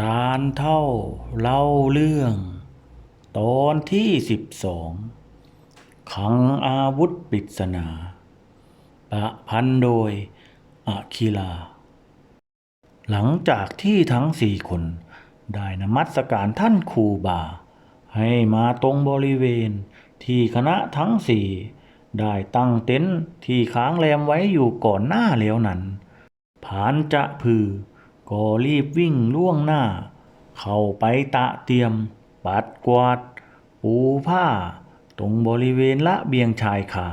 ร้านเท่าเล่าเรื่อง ตอนที่สิบสองขังอาวุธปริศนา ประพันธ์โดยอาคิลา หลังจากที่ทั้งสี่คน ได้นมัสการท่านครูบา ให้มาตรงบริเวณที่คณะทั้งสี่ได้ตั้งเต็นท์ที่ค้างแรมไว้อยู่ก่อนหน้าแล้วนั้นผานจะพือ ก็รีบวิ่งล่วงหน้า เข้าไปตะเตรียม ปัดกวาด ปูผ้า ตรงบริเวณละเบียงชายคา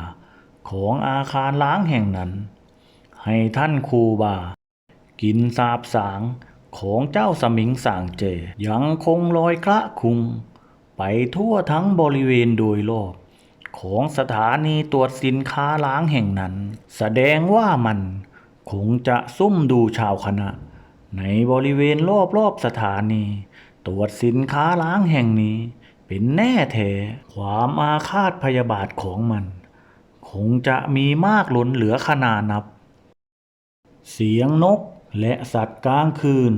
ของอาคารล้างแห่งนั้น ให้ท่านครูบา กินสาบสางของเจ้าสมิงสางเจ ยังคงลอยคละคุง ไปทั่วทั้งบริเวณโดยรอบของสถานีตรวจสินค้าล้างแห่งนั้น แสดงว่ามันคงจะซุ่มดูชาวคณะ ในบริเวณรอบๆสถานี ตรวจสินค้าล้างแห่งนี้ เป็นแน่แท้ความอาฆาตพยาบาทของมัน คงจะมีมากล้นเหลือขนานับ เสียงนกและสัตว์กลางคืน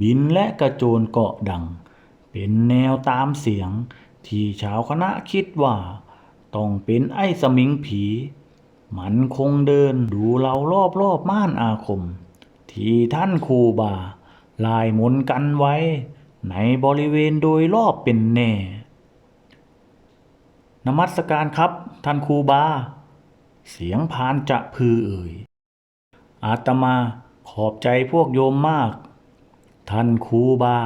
บินและกระโจนเกาะดัง เป็นแนวตามเสียงที่ชาวคณะคิดว่า ต้องเป็นไอ้สมิงผี มันคงเดินดูเรารอบรอบๆม่านอาคม ที่ท่านครูบาลายมนกันไว้ ในบริเวณโดยรอบเป็นแน่ นมัสการครับ ท่านครูบา เสียงพานจะพือเอ่ย อาตมาขอบใจพวกโยมมาก ท่านครูบา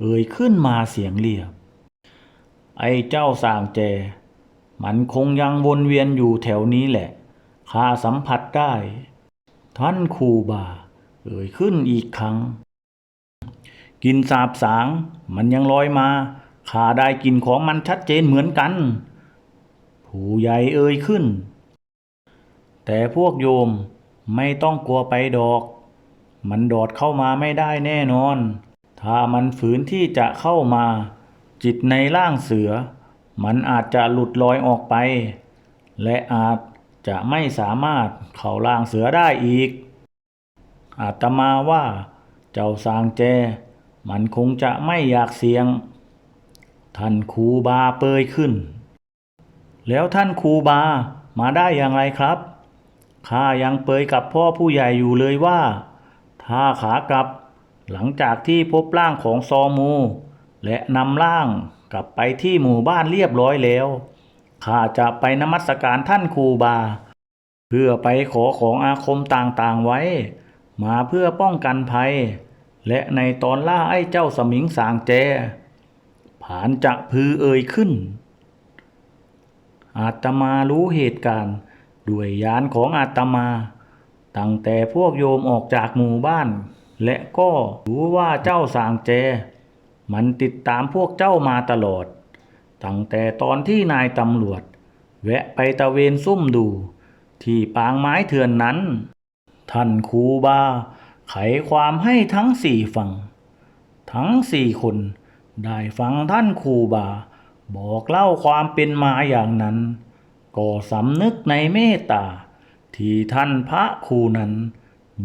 เอ่ยขึ้นมาเสียงเรียบ ไอ้เจ้าสร้างแจ มันคงยังวนเวียนอยู่แถวนี้แหละข้าสัมผัสได้ ท่านครูบา เอ่ยขึ้นอีกครั้ง กินสาบสาง มันยังลอยมาข้าได้กลินของมันชัดเจนเหมือนกัน ผู้ใหญ่เอ่ยขึ้น แต่พวกโยมไม่ต้องกลัวไปดอก มันโดดเข้ามาไม่ได้แน่นอน ถ้ามันฝืนที่จะเข้ามา จิตในร่างเสือ มันอาจจะหลุดลอยออกไป และอาจจะไม่สามารถเข้าร่างเสือได้อีก อาตมาว่าเจ้าสางแจ มันคงจะไม่อยากเสียง ท่านครูบาเปยขึ้น แล้วท่านครูบามาได้อย่างไรครับข้ายังเปยกับพ่อผู้ใหญ่อยู่เลยว่า ถ้าขากลับ หลังจากที่พบร่างของซอมู และนำร่างกลับไปที่หมู่บ้านเรียบร้อยแล้วข้าจะไปนมัสการท่านครูบา เพื่อไปขอของอาคมต่างๆไว้ มาเพื่อป้องกันภัย และในตอนล่าไอ้เจ้าสมิงสางแจผานจะพือเอ่ยขึ้น อาตมารู้เหตุการณ์ด้วยยานของอาตมา ตั้งแต่พวกโยมออกจากหมู่บ้าน และก็รู้ว่าเจ้าสางแจ มันติดตามพวกเจ้ามาตลอด ตั้งแต่ตอนที่นายตำรวจ แวะไปตะเวนซุ่มดู ที่ปางไม้เถื่อนนั้น ท่านครูบาไขความให้ทั้งสี่ฟังทั้งสี่คนได้ฟังท่านครูบา บอกเล่าความเป็นมาอย่างนั้น ก็สำนึกในเมตตา ที่ท่านพระครูนั้น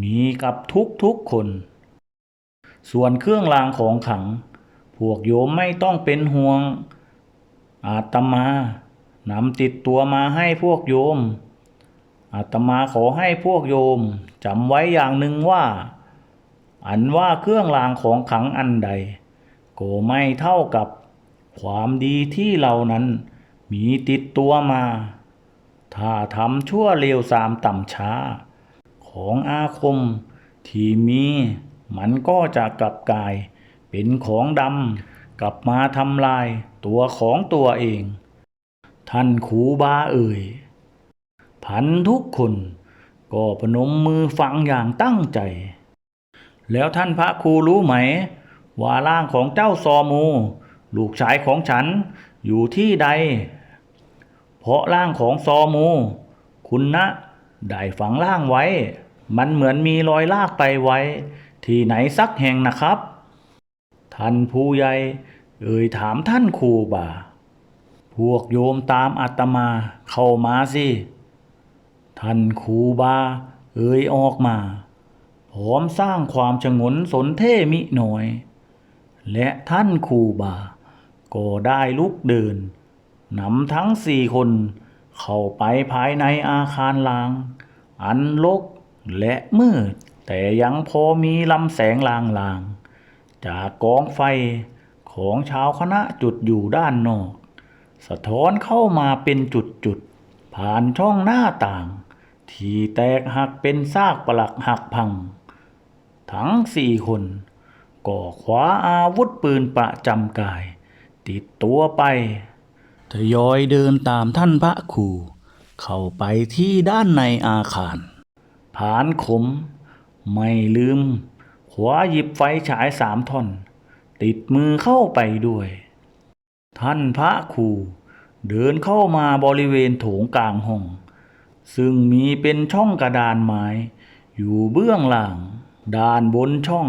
มีกับทุกทุกๆคน ส่วนเครื่องรางของขัง พวกโยมไม่ต้องเป็นห่วง อาตมานำติดตัวมาให้พวกโยม อาตมาขอให้พวกโยมจำไว้อย่างหนึ่งว่า อันว่าเครื่องรางของขังอันใด ก็ไม่เท่ากับความดีที่เรานั้นมีติดตัวมา ถ้าทำชั่วเลวสามต่ำช้า ของอาคมที่มีมันก็จะกลับกลาย เป็นของดำกลับมาทำลายตัวของตัวเอง ท่านคูบาเอ่ย พันทุกคน ก็พนมมือฟังอย่างตั้งใจ แล้วท่านพระครูรู้ไหม ว่าร่างของเจ้าซอมู ลูกชายของฉันอยู่ที่ใด เพราะร่างของซอมู คุณนะได้ฝังร่างไว้ มันเหมือนมีรอยลากไปไว้ ที่ไหนสักแห่งนะครับ ท่านผู้ใหญ่เอ่ยถามท่านครูบาพวกโยมตามอาตมาเข้ามาสิ ท่านครูบา เอ่ยออกมา พร้อมสร้างความชงนสนเท่มิหน่อย และท่านครูบา ก็ได้ลุกเดินนำทั้งสี่คน เข้าไปภายในอาคารลาง อันรกและมืด แต่ยังพอมีลำแสงลางๆ จากกองไฟของชาวคณะจุดอยู่ด้านนอก สะท้อนเข้ามาเป็นจุดๆผ่านช่องหน้าต่าง ที่แตกหักเป็นซากปลักหักพัง ทั้งสี่คนก็คว้าอาวุธปืนประจำกาย ติดตัวไปทยอยเดินตามท่านพระครูเข้าไปที่ด้านในอาคาร ผานขม ไม่ลืม ขวาหยิบไฟฉายสามท่อน ติดมือเข้าไปด้วย ท่านพระครูเดินเข้ามาบริเวณโถงกลางห้อง ซึ่งมีเป็นช่องกระดานไม้ อยู่เบื้องหลังด้านบนช่อง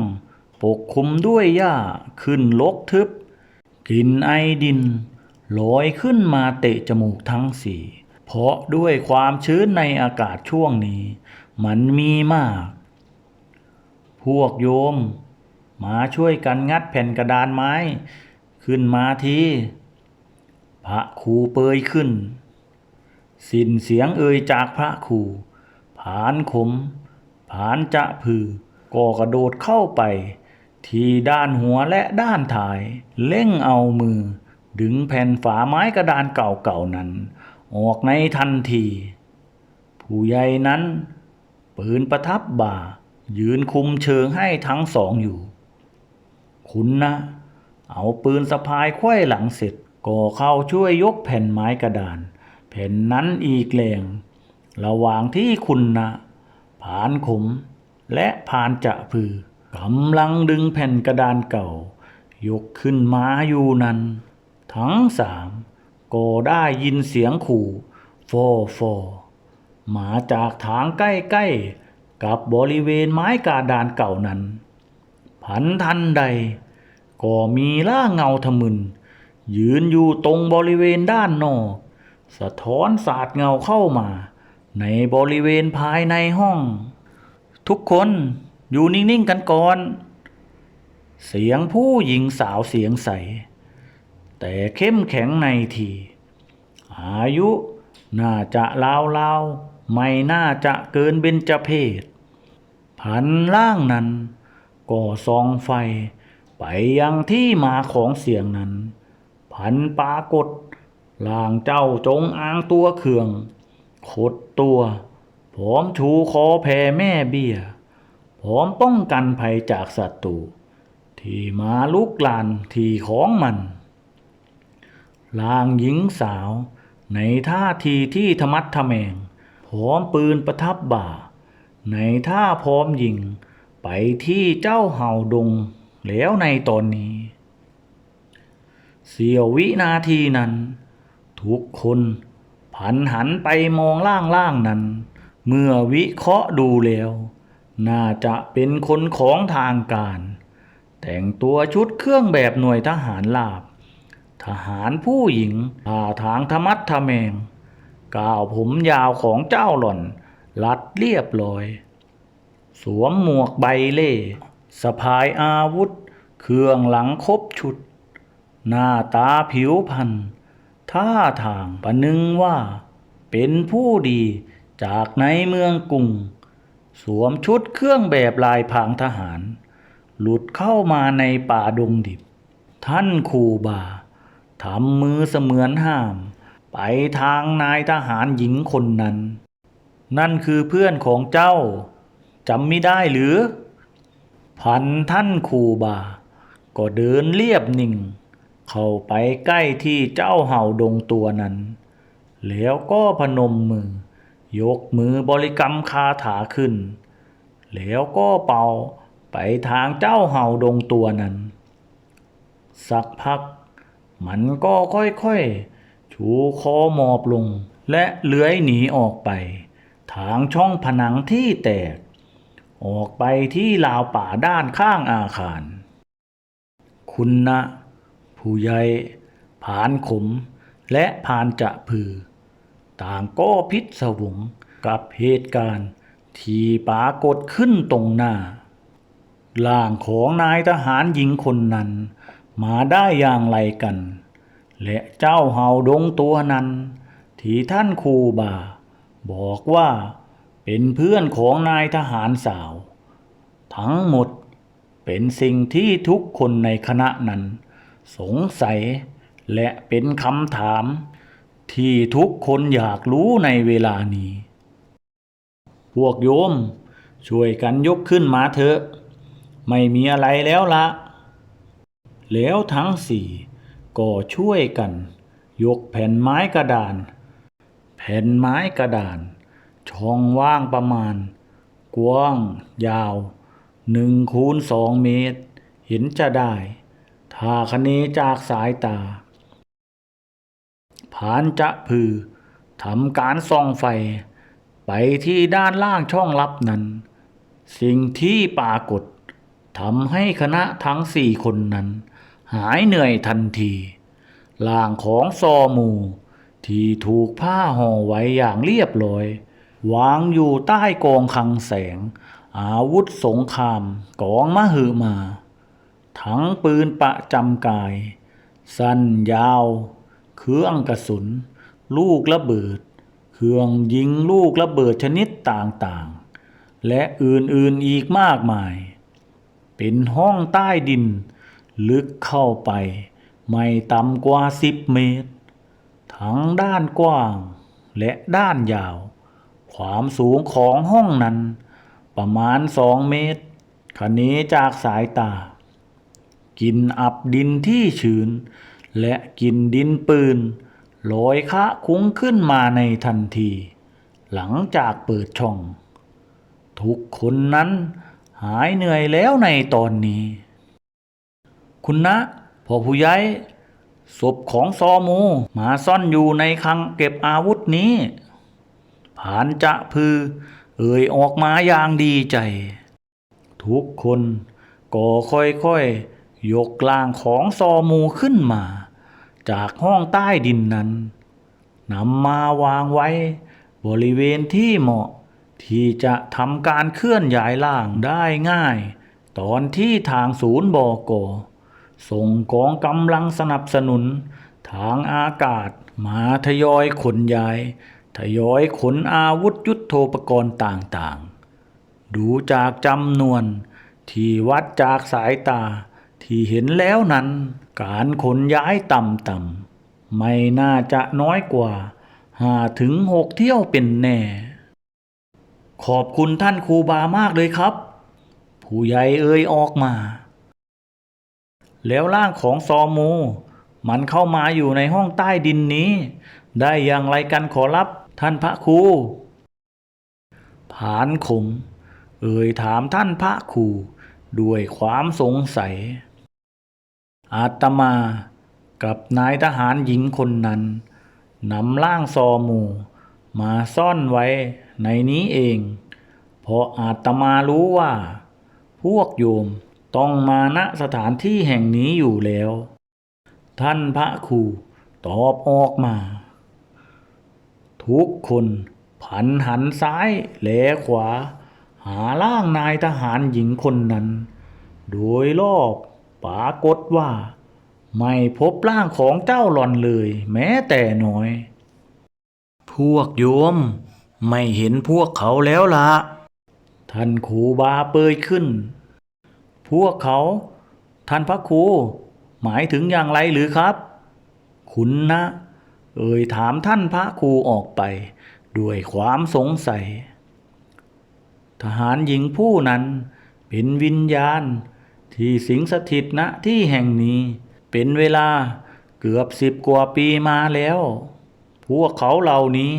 ปกคลุมด้วยหญ้าขึ้นลกทึบกลิ่นไอดินลอยขึ้นมาเตะจมูกทั้งสี่เพราะด้วยความชื้นในอากาศช่วงนี้ มันมีมาก พวกโยม มาช่วยกันงัดแผ่นกระดานไม้ ขึ้นมาทีพระครูเปยขึ้น สิ้นเสียงเอ่ยจากพระครูผานขม ผานจะพือ ก็กระโดดเข้าไป ที่ด้านหัวและด้านท้าย เล่งเอามือ ดึงแผ่นฝาไม้กระดานเก่าๆนั้น ออกในทันที ผู้ใหญ่นั้น ปืนประทับบ่า ยืนคุมเชิงให้ทั้งสองอยู่ คุณนะ เอาปืนสะพายไขว้หลังเสร็จก็เข้าช่วยยกแผ่นไม้กระดาน แผ่นนั้นอีกแรงระหว่างที่คุณนะผ่านขมและผ่านจะพือกำลังดึงแผ่นกระดานเก่า ยกขึ้นมาอยู่นั้น ทั้งสามก็ได้ยินเสียงขู่ฟอฟอมาจากทางใกล้ๆกับบริเวณไม้กระดานเก่านั้น ผันทันใด ก็มีล่าเงาทะมึน ยืนอยู่ตรงบริเวณด้านนอก สะท้อนสาดเงาเข้ามา ในบริเวณภายในห้อง ทุกคนอยู่นิ่ง ๆ กันก่อน เสียงผู้หญิงสาวเสียงใส แต่เข้มแข็งในที อายุน่าจะลาวลาวๆไม่น่าจะเกินเบญจเพศผันล่างนั้นก็ส่องไฟ ไปยังที่มาของเสียงนั้นพันปรากฏ ล่างเจ้าจงอ้างตัวเคืองขดตัวพร้อมชูคอแผ่แม่เบี้ยพร้อมป้องกันภัยจากศัตรูที่มาลุกลานที่ของมัน ลางหญิงสาวในท่าทีที่ธมัดทะแมงพร้อมปืนประทับบ่า ในท่าพร้อมยิง ไปที่เจ้าเห่าดง แล้วในตอนนี้ เสียววินาทีนั้น ทุกคนผันหันไปมองล่างๆนั้น เมื่อวิเคราะห์ดูแล้ว น่าจะเป็นคนของทางการ แต่งตัวชุดเครื่องแบบหน่วยทหารลาบ ทหารผู้หญิงท่าทางธรรมัดทะแมงก้าวผมยาวของเจ้าหล่อน รัดเรียบร้อย สวมหมวกใบเล่สะพายอาวุธ เครื่องหลังครบชุด หน้าตาผิวพรรณ ท่าทางประนึงว่า เป็นผู้ดีจากในเมืองกรุง สวมชุดเครื่องแบบลายพางทหาร หลุดเข้ามาในป่าดงดิบ ท่านครูบาทำมือเสมือนห้าม ไปทางนายทหารหญิงคนนั้น นั่นคือเพื่อนของเจ้าจำไม่ได้หรือ พันท่านครูบา ก็เดินเรียบนิ่ง เข้าไปใกล้ที่เจ้าเห่าดงตัวนั้น แล้วก็พนมมือ ยกมือบริกรรมคาถาขึ้น แล้วก็เป่าไปทางเจ้าเห่าดงตัวนั้น สักพัก มันก็ค่อยๆ ชูคอหมอบลง และเลื้อยหนีออกไป ทางช่องผนังที่แตก ออกไปที่ราวป่าด้านข้างอาคาร คุณนะ ผู้ใหญ่ผานขม และผานจะพือ ต่างก็พิศวงกับเหตุการณ์ที่ปรากฏขึ้นตรงหน้าร่างของนายทหารหญิงคนนั้น มาได้อย่างไรกัน และเจ้าเห่าดงตัวนั้น ที่ท่านครูบา บอกว่าเป็นเพื่อนของนายทหารสาว ทั้งหมดเป็นสิ่งที่ทุกคนในคณะนั้น สงสัย และเป็นคำถาม ที่ทุกคนอยากรู้ในเวลานี้ พวกโยม ช่วยกันยกขึ้นมาเถอะ ไม่มีอะไรแล้วละ แล้วทั้งสี่ก็ช่วยกัน ยกแผ่นไม้กระดาน แผ่นไม้กระดาน ช่องว่างประมาณ กว้าง ยาวหนึ่งคูณสองเมตร เห็นจะได้ ถ้าคะเนจากสายตาผานจะพือทำการส่องไฟ ไปที่ด้านล่างช่องลับนั้น สิ่งที่ปรากฏทำให้คณะทั้งสี่คนนั้น หายเหนื่อยทันทีล่างของซอมู ที่ถูกผ้าห่อไว้อย่างเรียบร้อย วางอยู่ใต้กองคังแสง อาวุธสงครามกองมหึมา ทั้งปืนประจำกาย สั้นยาว เครื่องกระสุน ลูกระเบิด เครื่องยิงลูกระเบิดชนิดต่างๆ และอื่นๆอีกมากมาย เป็นห้องใต้ดิน ลึกเข้าไป ไม่ต่ำกว่าสิบเมตร ทั้งด้านกว้างและด้านยาว ความสูงของห้องนั้น ประมาณสองเมตรคะเนจากสายตา กินอับดินที่ชื้น และกินดินปืนลอยคะคุ้งขึ้นมาในทันที หลังจากเปิดช่อง ทุกคนนั้นหายเหนื่อยแล้วในตอนนี้ คุณนะพ่อผู้ใหญ่ศพของซอมูมาซ่อนอยู่ในคลังเก็บอาวุธนี้ผานจะพือ เอ่ยออกมาอย่างดีใจ ทุกคนก็ค่อยๆ ยกกลางของซอมูขึ้นมา จากห้องใต้ดินนั้นนำมาวางไว้ บริเวณที่เหมาะ ที่จะทำการเคลื่อนย้ายล่างได้ง่าย ตอนที่ทางศูนย์บกส่งกองกำลังสนับสนุน ทางอากาศมาทยอยขนย้าย ทยอยขนอาวุธยุทโธปกรณ์ต่างๆ ดูจากจำนวน ที่วัดจากสายตา ที่เห็นแล้วนั้น การขนย้ายต่ำๆไม่น่าจะน้อยกว่าห้าถึงหกเที่ยวเป็นแน่ ขอบคุณท่านครูบามากเลยครับ ผู้ใหญ่เอ่ยออกมา แล้วร่างของซอมูมันเข้ามาอยู่ในห้องใต้ดินนี้ ได้อย่างไรกันขอรับท่านพระครูผานขม เอ่ยถามท่านพระครูด้วยความสงสัย อาตมากับนายทหารหญิงคนนั้นนำร่างซอมู มาซ่อนไว้ในนี้เอง เพราะอาตมารู้ว่า พวกโยมต้องมาณสถานที่แห่งนี้อยู่แล้ว ท่านพระครูตอบออกมา ทุกคนผันหันซ้ายและขวา หาร่างนายทหารหญิงคนนั้น โดยรอบ ปรากฏว่า ไม่พบร่างของเจ้าหล่อนเลย แม้แต่น้อย พวกโยม ไม่เห็นพวกเขาแล้วละท่านครูบาเปยขึ้น พวกเขา ท่านพระครู หมายถึงอย่างไรหรือครับ คุณนะ เอ่ยถามท่านพระครูออกไป ด้วยความสงสัย ทหารหญิงผู้นั้นเป็นวิญญาณ ที่สิงสถิตณที่แห่งนี้ เป็นเวลาเกือบสิบกว่าปีมาแล้ว พวกเขาเหล่านี้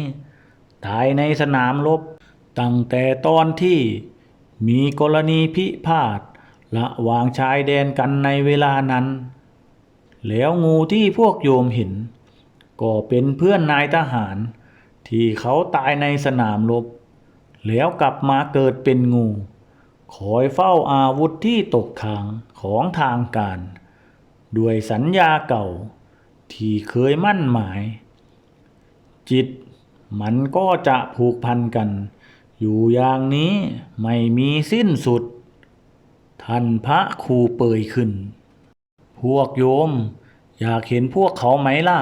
ตายในสนามรบตั้งแต่ตอนที่มีกรณีพิพาทระวางชายแดนกันในเวลานั้น แล้วงูที่พวกโยมเห็น ก็เป็นเพื่อนนายทหาร ที่เขาตายในสนามรบแล้วกลับมาเกิดเป็นงู คอยเฝ้าอาวุธที่ตกค้างของทางการ ด้วยสัญญาเก่าที่เคยมั่นหมาย จิตมันก็จะผูกพันกัน อยู่อย่างนี้ไม่มีสิ้นสุด ท่านพระครูเปยขึ้น พวกโยมอยากเห็นพวกเขาไหมล่ะ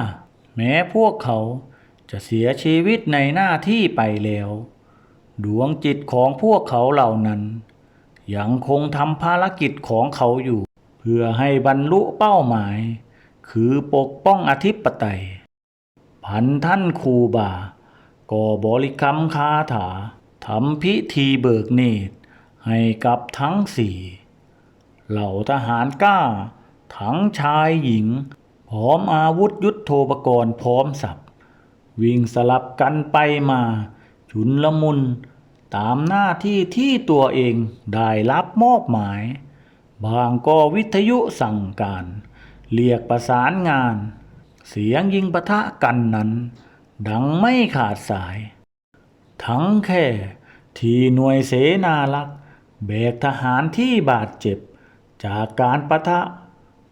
แม้พวกเขาจะเสียชีวิตในหน้าที่ไปแล้ว ดวงจิตของพวกเขาเหล่านั้น ยังคงทำภารกิจของเขาอยู่ เพื่อให้บรรลุเป้าหมาย คือปกป้องอธิปไตย พันท่านครูบา ก็บริกรรมคาถาทำพิธีเบิกเนตร ให้กับทั้งสี่ เหล่าทหารกล้า ทั้งชายหญิง พร้อมอาวุธยุทโธปกรณ์พร้อมสับ วิ่งสลับกันไปมา ชุนละมุน ตามหน้าที่ที่ตัวเองได้รับมอบหมาย บางก็วิทยุสั่งการ เรียกประสานงาน เสียงยิงปะทะกันนั้น ดังไม่ขาดสาย ทั้งแค่ที่หน่วยเสนารักษ์แบกทหารที่บาดเจ็บ จากการปะทะ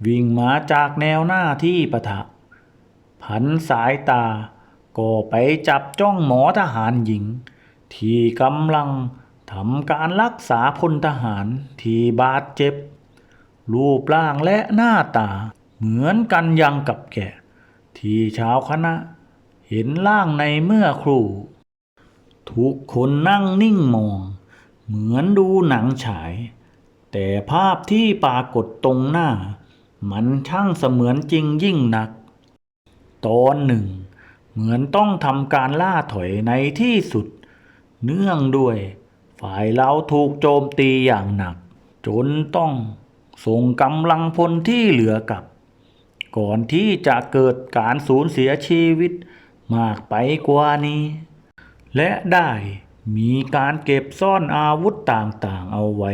วิ่งมาจากแนวหน้าที่ปะทะ ผันสายตาก็ไปจับจ้องหมอทหารหญิง ที่กำลังทำการรักษาพลทหารที่บาดเจ็บ รูปร่างและหน้าตาเหมือนกันยังกับแกะ ที่ชาวคณะ เห็นร่างในเมื่อครู่ ทุกคนนั่งนิ่งมอง เหมือนดูหนังฉาย แต่ภาพที่ปรากฏตรงหน้า มันช่างเสมือนจริงยิ่งนัก ตอนหนึ่ง เหมือนต้องทำการล่าถอยในที่สุด เนื่องด้วย ฝ่ายเราถูกโจมตีอย่างหนัก จนต้องส่งกำลังพลที่เหลือกลับ ก่อนที่จะเกิดการสูญเสียชีวิตมากไปกว่านี้ และได้มีการเก็บซ่อนอาวุธต่างๆเอาไว้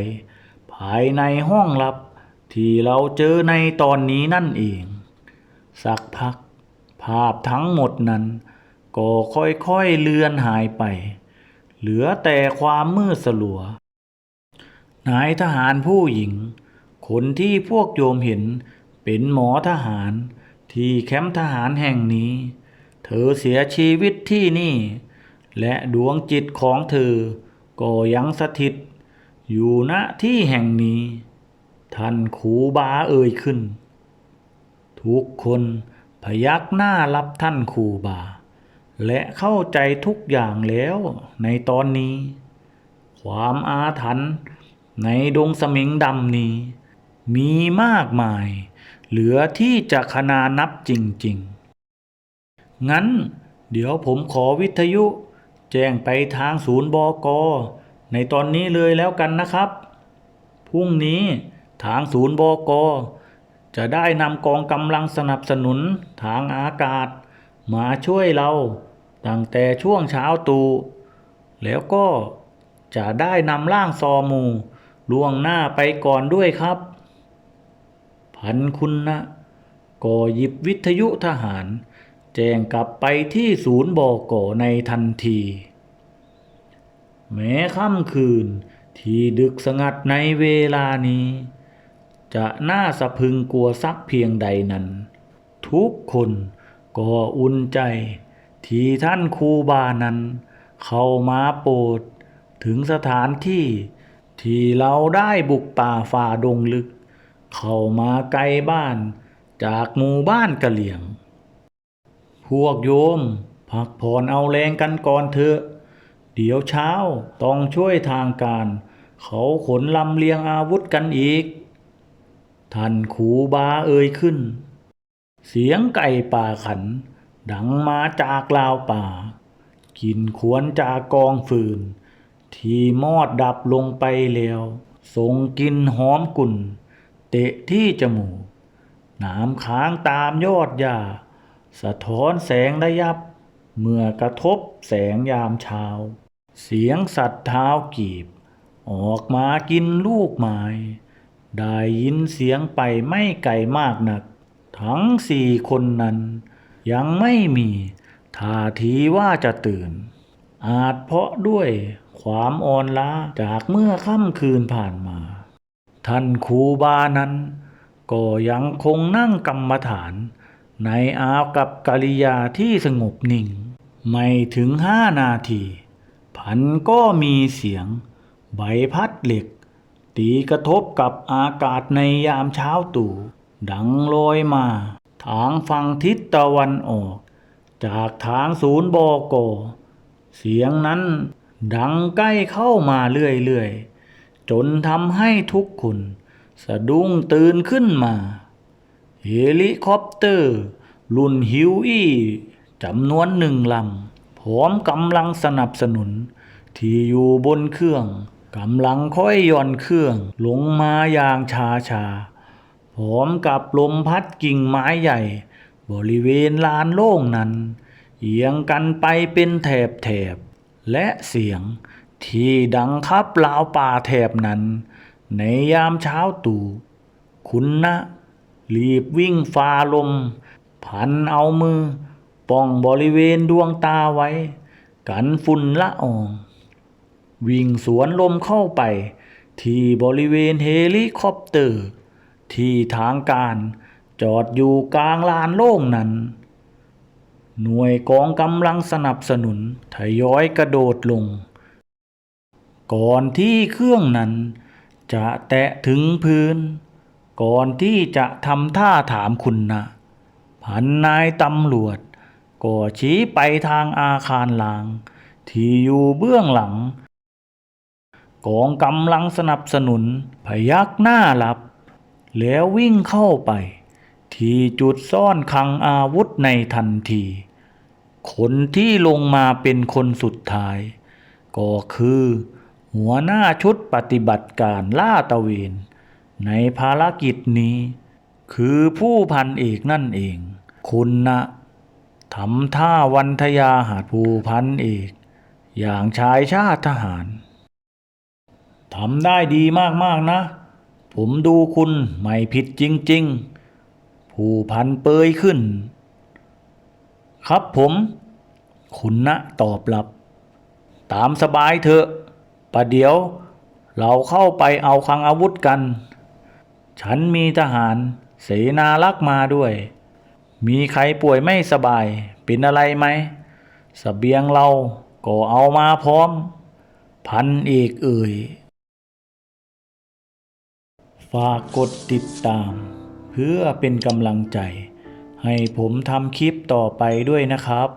ภายในห้องลับที่เราเจอในตอนนี้นั่นเอง สักพัก ภาพทั้งหมดนั้น ก็ค่อยๆเลือนหายไป เหลือแต่ความมืดสลัวนายทหารผู้หญิง คนที่พวกโยมเห็นเป็นหมอทหารที่แคมป์ทหารแห่งนี้ เธอเสียชีวิตที่นี่ และดวงจิตของเธอ ก็ยังสถิต อยู่ณที่แห่งนี้ ท่านขูบาเอ่ยขึ้น ทุกคนพยักหน้ารับท่านครูบา และเข้าใจทุกอย่างแล้วในตอนนี้ ความอาถรรพ์ในดงสมิงดำนี้ มีมากมาย เหลือที่จะขนานับจริง ๆ งั้นเดี๋ยวผมขอวิทยุ แจ้งไปทางศูนย์บกในตอนนี้เลยแล้วกันนะครับ พรุ่งนี้ทางศูนย์บกจะได้นำกองกำลังสนับสนุนทางอากาศ มาช่วยเรา ตั้งแต่ช่วงเช้าตู่แล้วก็จะได้นำร่างซอมูล่วงหน้าไปก่อนด้วยครับ พันคุณนะก็หยิบวิทยุทหาร แจ้งกลับไปที่ศูนย์บอกอในทันที แม้ค่ำคืนที่ดึกสงัดในเวลานี้ จะน่าสะพึงกลัวสักเพียงใดนั้น ทุกคนก็อุ่นใจ ที่ท่านครูบานั้น เข้ามาโปรดถึงสถานที่ ที่เราได้บุกป่าฝ่าดงลึก เข้ามาไกลบ้านจากหมู่บ้านกะเหลี่ยง พวกโยมพักผ่อนเอาแรงกันก่อนเถอะ เดี๋ยวเช้าต้องช่วยทางการ เขาขนลำเลียงอาวุธกันอีก ท่านขูบาเอ่ยขึ้น เสียงไก่ป่าขัน ดังมาจากลาวป่า กินขวนจากกองฟืน ที่มอดดับลงไปแล้วส่งกลินหอมกุ่น เตะที่จมูกน้ำค้างตามยอดหญ้า สะท้อนแสงระยับ เมื่อกระทบแสงยามเช้า เสียงสัตว์เท้ากีบ ออกมากินลูกไม้ได้ยินเสียงไปไม่ไกลมากนัก ทั้งสี่คนนั้น ยังไม่มีท่าทีว่าจะตื่น อาจเพราะด้วยความอ่อนล้าจากเมื่อค่ำคืนผ่านมา ท่านครูบานั้น ก็ยังคงนั่งกรรมฐานในอาวกับกริยาที่สงบนิ่ง ไม่ถึงห้านาที พันก็มีเสียง ใบพัดเหล็ก ตีกระทบกับอากาศในยามเช้าตู่ดังลอยมา ทางฝั่งทิศตะวันออก จากทางศูนย์บอกอเสียงนั้นดังใกล้เข้ามาเรื่อยๆ จนทำให้ทุกคนสะดุ้งตื่นขึ้นมา เฮลิคอปเตอร์ รุ่นฮิวอี้จำนวนหนึ่งลำพร้อมกำลังสนับสนุน ที่อยู่บนเครื่องกำลังค่อยย่อนเครื่องลงมาอย่างชาชาๆ พร้อมกับลมพัดกิ่งไม้ใหญ่ บริเวณลานโล่งนั้น เอียงกันไปเป็นแถบแถบ และเสียงที่ดังคับลาวป่าแถบนั้น ในยามเช้าตู่คุณนะรีบวิ่งฝ่าลม พันเอามือ ป้องบริเวณดวงตาไว้ กันฝุ่นละออง วิ่งสวนลมเข้าไป ที่บริเวณเฮลิคอปเตอร์ ที่ทางการจอดอยู่กลางลานโล่งนั้น หน่วยกองกำลังสนับสนุนทยอยกระโดดลง ก่อนที่เครื่องนั้น จะแตะถึงพื้น ก่อนที่จะทำท่าถามคุณนะพันนายตำรวจก็ชี้ไปทางอาคารหลางที่อยู่เบื้องหลัง กองกำลังสนับสนุนพยักหน้ารับ แล้ววิ่งเข้าไป ที่จุดซ่อนคลังอาวุธในทันที คนที่ลงมาเป็นคนสุดท้าย ก็คือ หัวหน้าชุดปฏิบัติการล่าตะเวน ในภารกิจนี้ คือผู้พันเอกนั่นเอง คุณนะทำท่าวันทยาหาดผู้พันเอก อย่างชายชาติทหารทำได้ดีมากๆนะ ผมดูคุณไม่ผิดจริง ๆ ผู้พันเปยขึ้น ครับผม คุณนะตอบรับ ตามสบายเถอะประเดี๋ยว เราเข้าไปเอาคลังอาวุธกัน ฉันมีทหารเสนารักมาด้วย มีใครป่วยไม่สบาย เป็นอะไรไหมสเสบียงเราก็เอามาพร้อม พันเอกเอ่ย ฝากกดติดตาม เพื่อเป็นกำลังใจ ให้ผมทำคลิปต่อไปด้วยนะครับ